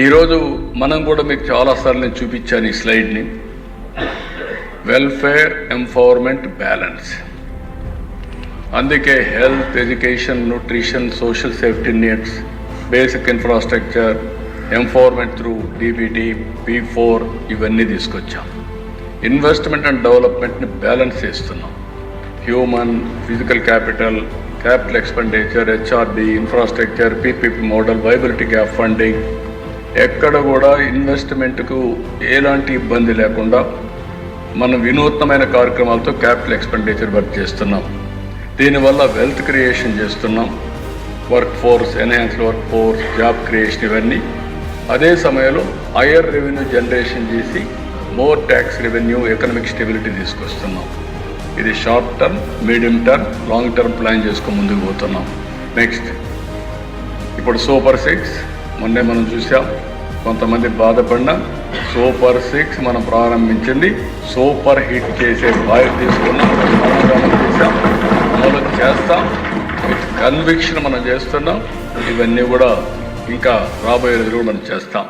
ఈరోజు మనం కూడా మీకు చాలాసార్లు నేను చూపించాను ఈ స్లైడ్ని. వెల్ఫేర్ ఎంపవర్మెంట్ బ్యాలెన్స్ అందుకే health education nutrition social safety needs basic infrastructure empowerment through DBT P four ఇవన్నీ తీసుకొచ్చాం. ఇన్వెస్ట్మెంట్ అండ్ డెవలప్మెంట్ని బ్యాలెన్స్ చేస్తున్నాం. Human physical capital capital expenditure HRD infrastructure PPP model viability gap funding ఎక్కడ కూడా ఇన్వెస్ట్మెంట్కు ఎలాంటి ఇబ్బంది లేకుండా మనం వినూత్నమైన కార్యక్రమాలతో క్యాపిటల్ ఎక్స్పెండిచర్ వర్క్ చేస్తున్నాం. దీనివల్ల వెల్త్ క్రియేషన్ చేస్తున్నాం. Work force enhanced work force job creation ఇవన్నీ. అదే సమయంలో హయ్యర్ రెవెన్యూ జనరేషన్ చేసి more tax revenue economic stability తీసుకొస్తున్నాం. ఇది short term medium term long term plan చేసుకుని ముందుకు పోతున్నాం. నెక్స్ట్. ఇప్పుడు సూపర్ సిక్స్ మొన్నే మనం చూసాం. కొంతమంది బాధపడిన సూపర్ సిక్స్ మనం ప్రారంభించింది. సూపర్ హిట్ చేసే బాయ్ తీసుకున్నాం మనం చేసాం. అమలు చేస్తాం. విత్ కన్విక్షన్ మనం చేస్తున్నాం. ఇవన్నీ కూడా ఇంకా రాబోయే రోజులు మనం చేస్తాం.